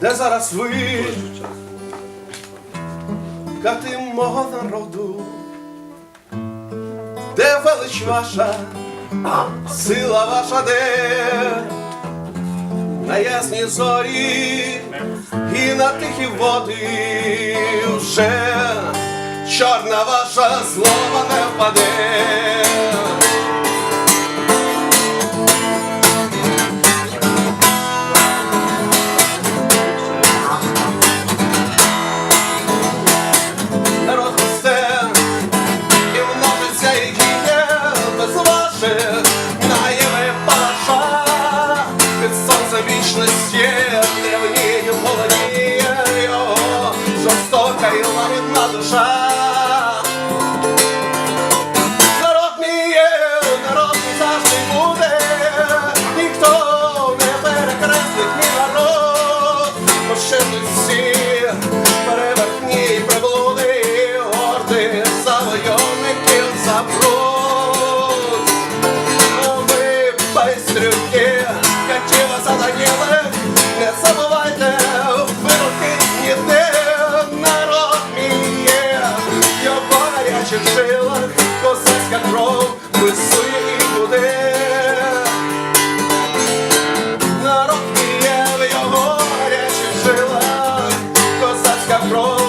де зараз ви, кати мого народу, де велич ваша, сила ваша, де? На ясні зорі і на тихі води. Вже чорна ваша злоба не впаде. Каюва рідна душа. гарячих жилах, козацька кров писує і туди. Народ п'є в його гарячих жилах, косацька кров.